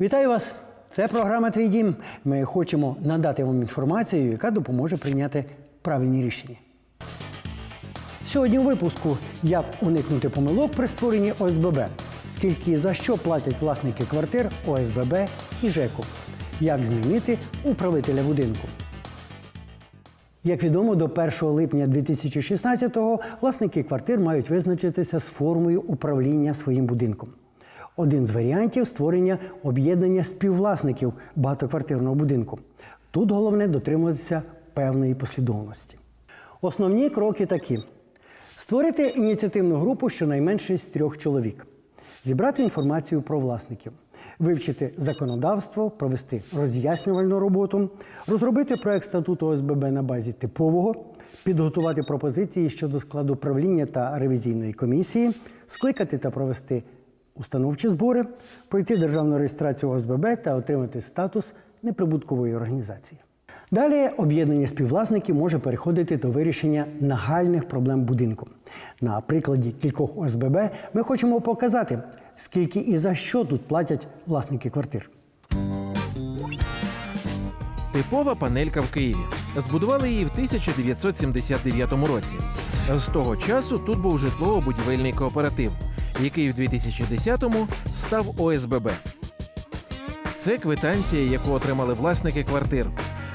Вітаю вас! Це програма Твій дім. Ми хочемо надати вам інформацію, яка допоможе прийняти правильні рішення. Сьогодні у випуску як уникнути помилок при створенні ОСББ, скільки і за що платять власники квартир ОСББ і ЖЕКу, як змінити управителя будинку. Як відомо, до 1 липня 2016-го власники квартир мають визначитися з формою управління своїм будинком. Один з варіантів створення об'єднання співвласників багатоквартирного будинку. Тут головне дотримуватися певної послідовності. Основні кроки такі: створити ініціативну групу щонайменше з трьох чоловік, зібрати інформацію про власників, вивчити законодавство, провести роз'яснювальну роботу, розробити проект статуту ОСББ на базі типового, підготувати пропозиції щодо складу правління та ревізійної комісії, скликати та провести установчі збори, пройти державну реєстрацію ОСББ та отримати статус неприбуткової організації. Далі об'єднання співвласників може переходити до вирішення нагальних проблем будинку. На прикладі кількох ОСББ ми хочемо показати, скільки і за що тут платять власники квартир. Типова панелька в Києві. Збудували її в 1979 році. З того часу тут був житлово-будівельний кооператив, який в 2010-му став ОСББ. Це квитанція, яку отримали власники квартир.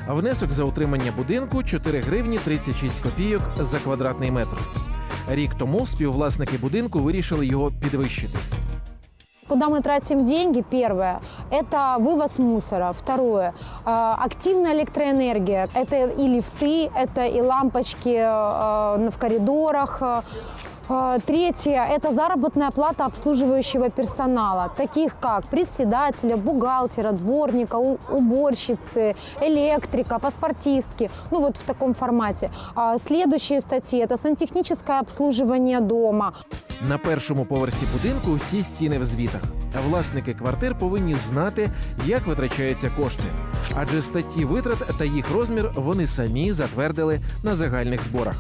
А внесок за утримання будинку 4 гривні 36 копійок за квадратний метр. Рік тому співвласники будинку вирішили його підвищити. Куда мы тратим деньги? Первое – это вывоз мусора. Второе – э, активная электроэнергия. Это и лифты, это и лампочки э, в коридорах. Э, Третье – это заработная плата обслуживающего персонала, таких как председателя, бухгалтера, дворника, у- уборщицы, электрика, паспортистки. Ну вот в таком формате. А Следующие статьи – это сантехническое обслуживание дома, На першому поверсі будинку всі стіни в звітах. А власники квартир повинні знати, як витрачаються кошти. Адже статті витрат та їх розмір вони самі затвердили на загальних зборах.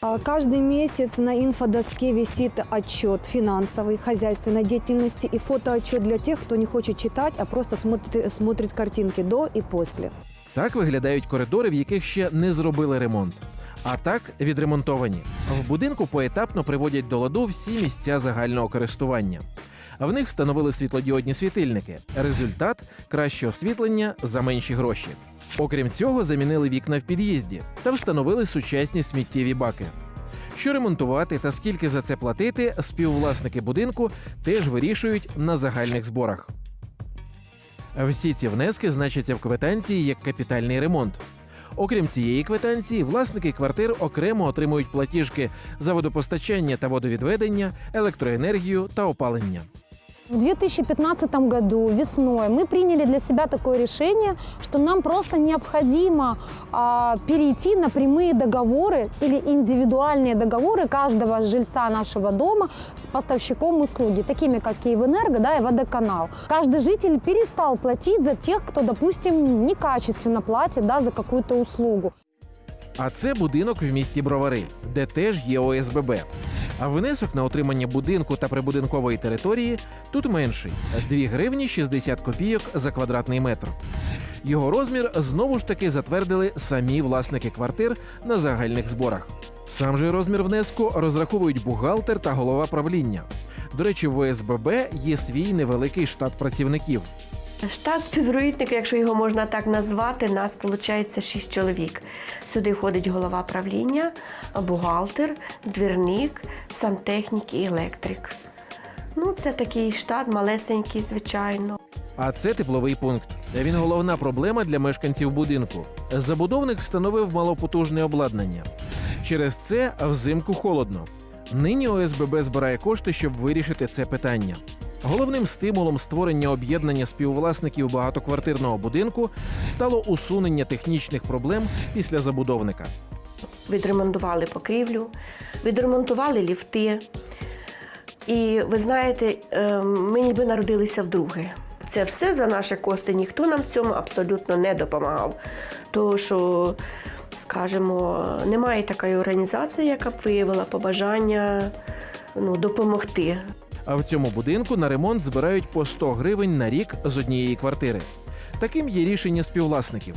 Каждый месяц на инфодоске висит отчет финансовой, хозяйственной деятельности и фотоотчет для тех, кто не хочет читать, а просто смотрит, смотрит картинки до и после. Так виглядають коридори, в яких ще не зробили ремонт. А так відремонтовані. В будинку поетапно приводять до ладу всі місця загального користування. В них встановили світлодіодні світильники. Результат краще освітлення за менші гроші. Окрім цього, замінили вікна в під'їзді та встановили сучасні сміттєві баки. Що ремонтувати та скільки за це платити, співвласники будинку теж вирішують на загальних зборах. Всі ці внески значаться в квитанції як капітальний ремонт. Окрім цієї квитанції, власники квартир окремо отримують платіжки за водопостачання та водовідведення, електроенергію та опалення. В 2015 году весной мы приняли для себя такое решение, что нам просто необходимо а, перейти на прямые договоры или индивидуальные договоры каждого жильца нашего дома с поставщиком услуги, такими как Киевэнерго да, и Водоканал. Каждый житель перестал платить за тех, кто, допустим, некачественно платит да, за какую-то услугу. А це будинок в місті Бровари, де теж є ОСББ. А внесок на отримання будинку та прибудинкової території тут менший 2 гривні 60 копійок за квадратний метр. Його розмір знову ж таки затвердили самі власники квартир на загальних зборах. Сам же розмір внеску розраховують бухгалтер та голова правління. До речі, в ОСББ є свій невеликий штат працівників. Штат співробітника, якщо його можна так назвати, нас виходить 6 чоловік. Сюди входить голова правління, бухгалтер, двірник, сантехнік і електрик. Ну, це такий штат, малесенький, звичайно. А це тепловий пункт. Він головна проблема для мешканців будинку. Забудовник встановив малопотужне обладнання. Через це взимку холодно. Нині ОСББ збирає кошти, щоб вирішити це питання. Головним стимулом створення об'єднання співвласників багатоквартирного будинку стало усунення технічних проблем після забудовника. Відремонтували покрівлю, відремонтували ліфти. І ви знаєте, е, ми ніби народилися вдруге. Це все за наші кошти. Ніхто нам в цьому абсолютно не допомагав. Тому що, скажімо, немає такої організації, яка б виявила побажання ну, допомогти. А в цьому будинку на ремонт збирають по 100 гривень на рік з однієї квартири. Таким є рішення співвласників.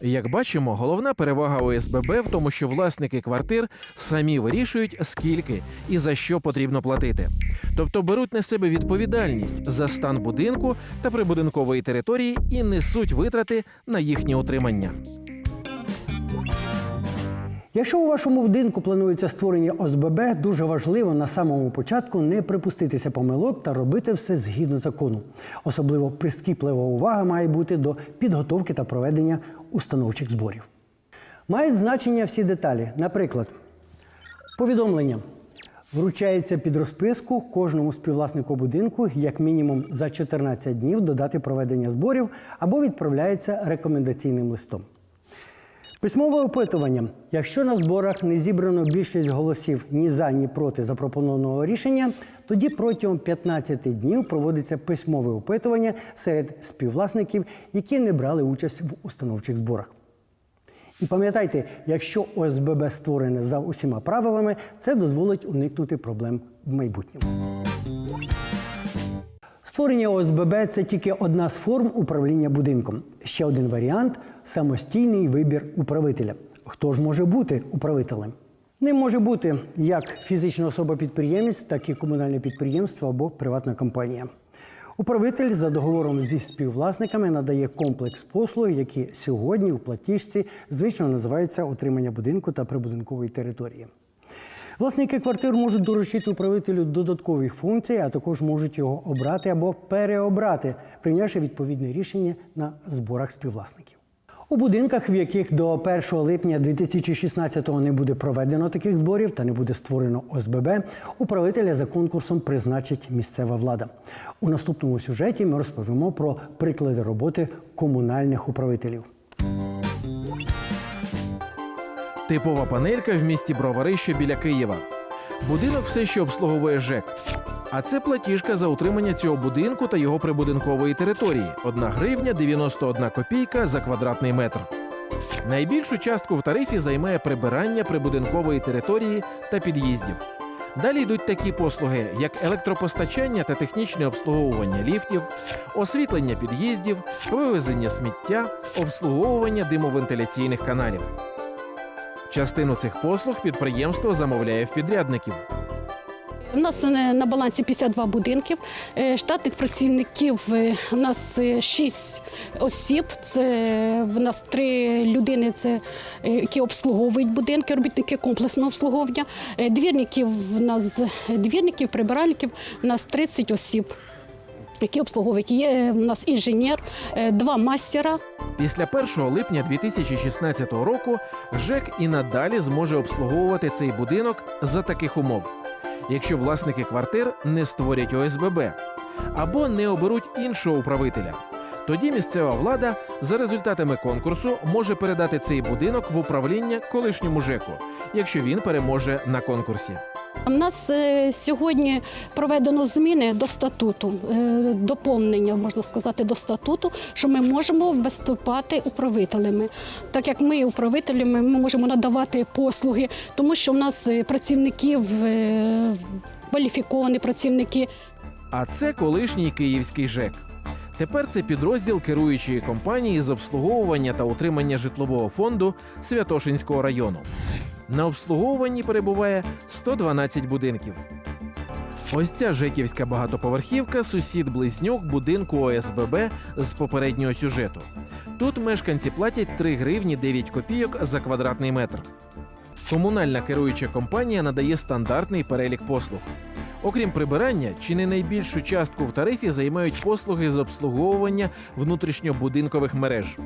Як бачимо, головна перевага ОСББ в тому, що власники квартир самі вирішують, скільки і за що потрібно платити. Тобто беруть на себе відповідальність за стан будинку та прибудинкової території і несуть витрати на їхнє утримання. Якщо у вашому будинку планується створення ОСББ, дуже важливо на самому початку не припуститися помилок та робити все згідно закону. Особливо прискіплива увага має бути до підготовки та проведення установчих зборів. Мають значення всі деталі. Наприклад, повідомлення вручається під розписку кожному співвласнику будинку як мінімум за 14 днів до дати проведення зборів або відправляється рекомендаційним листом. Письмове опитування. Якщо на зборах не зібрано більшість голосів ні за, ні проти запропонованого рішення, тоді протягом 15 днів проводиться письмове опитування серед співвласників, які не брали участь в установчих зборах. І пам'ятайте, якщо ОСББ створене за усіма правилами, це дозволить уникнути проблем в майбутньому. Створення ОСББ це тільки одна з форм управління будинком. Ще один варіант самостійний вибір управителя. Хто ж може бути управителем? Ним може бути як фізична особа-підприємець, так і комунальне підприємство або приватна компанія. Управитель за договором зі співвласниками надає комплекс послуг, які сьогодні у платіжці звично називаються отримання будинку та прибудинкової території. Власники квартир можуть доручити управителю додаткові функції, а також можуть його обрати або переобрати, прийнявши відповідне рішення на зборах співвласників. У будинках, в яких до 1 липня 2016-го не буде проведено таких зборів та не буде створено ОСББ, управителя за конкурсом призначить місцева влада. У наступному сюжеті ми розповімо про приклади роботи комунальних управителів. Типова панелька в місті Бровари, що біля Києва. Будинок все ще обслуговує ЖЕК. А це платіжка за утримання цього будинку та його прибудинкової території 1 гривня 91 копійка за квадратний метр. Найбільшу частку в тарифі займає прибирання прибудинкової території та під'їздів. Далі йдуть такі послуги, як електропостачання та технічне обслуговування ліфтів, освітлення під'їздів, вивезення сміття, обслуговування димовентиляційних каналів. Частину цих послуг підприємство замовляє в підрядників. У нас е, на балансі 52 будинків. Е, Штатних працівників е, у нас 6 осіб. Це в нас три людини, це які обслуговують будинки, робітники комплексного обслуговування. Двірників в нас двірників, прибиральників у нас 30 осіб. Які обслуговують. Є у нас інженер, два мастера. Після 1 липня 2016 року ЖЕК і надалі зможе обслуговувати цей будинок за таких умов, якщо власники квартир не створять ОСББ або не оберуть іншого управителя. Тоді місцева влада за результатами конкурсу може передати цей будинок в управління колишньому ЖЕКу, якщо він переможе на конкурсі. У нас е, сьогодні проведено зміни до статуту, е, доповнення, можна сказати, до статуту, що ми можемо виступати управителями. Так як ми управителями, ми можемо надавати послуги, тому що в нас е, працівників кваліфіковані працівники. А це колишній київський ЖЕК. Тепер це підрозділ керуючої компанії з обслуговування та утримання житлового фонду Святошинського району. На обслуговуванні перебуває 112 будинків. Ось ця жеківська багатоповерхівка сусід близнюк будинку ОСББ з попереднього сюжету. Тут мешканці платять 3 гривні 9 копійок за квадратний метр. Комунальна керуюча компанія надає стандартний перелік послуг. Окрім прибирання, чи не найбільшу частку в тарифі займають послуги з обслуговування внутрішньобудинкових мереж.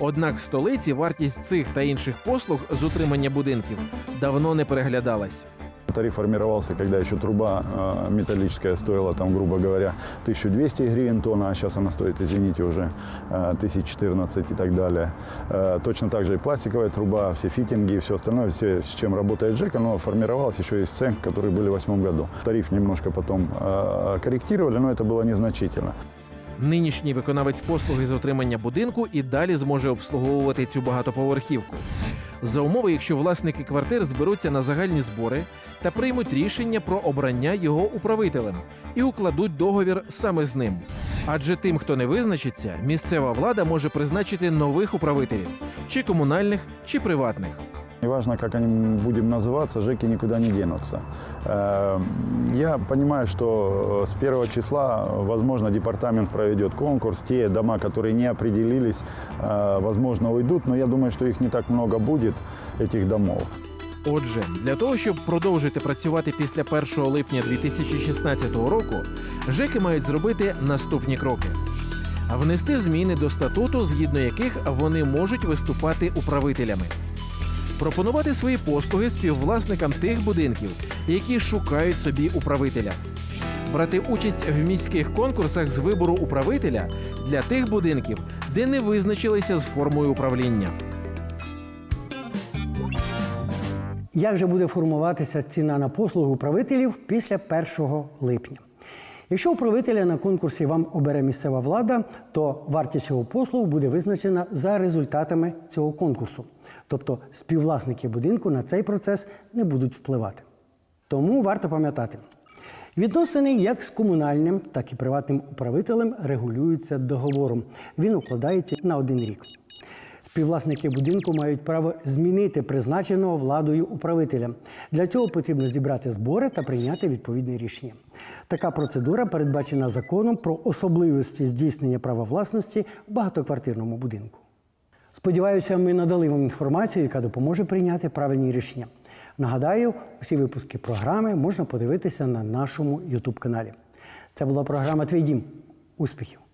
Однак в столиці вартість цих та інших послуг з утримання будинків давно не переглядалась. Тариф формировался, когда еще труба э, металлическая стоила, там, грубо говоря, 1200 гривен тонна, а сейчас она стоит, извините, уже э, 1014 и так далее. Э, точно так же и пластиковая труба, все фитинги и все остальное, все, с чем работает ЖЭК, оно формировалось еще из цен, которые были в 2008 году. Тариф немножко потом э, корректировали, но это было незначительно. Нинішній виконавець послуги з отримання будинку і далі зможе обслуговувати цю багатоповерхівку. За умови, якщо власники квартир зберуться на загальні збори та приймуть рішення про обрання його управителем і укладуть договір саме з ним. Адже тим, хто не визначиться, місцева влада може призначити нових управителів чи комунальних, чи приватних. Неважно, как они будем называться, ЖЭКи никуда не денутся. Э, Я понимаю, что с первого числа, возможно, департамент проведет конкурс. Те дома, которые не определились, э, возможно, уйдут, но я думаю, что их не так много будет, этих домов. Отже, для того, щоб продовжити працювати після 1 липня 2016 року, ЖЕКи мають зробити наступні кроки: внести зміни до статуту, згідно яких вони можуть виступати управителями, пропонувати свої послуги співвласникам тих будинків, які шукають собі управителя, брати участь в міських конкурсах з вибору управителя для тих будинків, де не визначилися з формою управління. Як же буде формуватися ціна на послуги управителів після 1 липня? Якщо управителя на конкурсі вам обере місцева влада, то вартість його послуг буде визначена за результатами цього конкурсу. Тобто співвласники будинку на цей процес не будуть впливати. Тому варто пам'ятати, відносини як з комунальним, так і приватним управителем регулюються договором. Він укладається на один рік. Співвласники будинку мають право змінити призначеного владою управителя. Для цього потрібно зібрати збори та прийняти відповідне рішення. Така процедура передбачена законом про особливості здійснення права власності в багатоквартирному будинку. Сподіваюся, ми надали вам інформацію, яка допоможе прийняти правильні рішення. Нагадаю, усі випуски програми можна подивитися на нашому YouTube каналі. Це була програма Твій дім. Успіхів!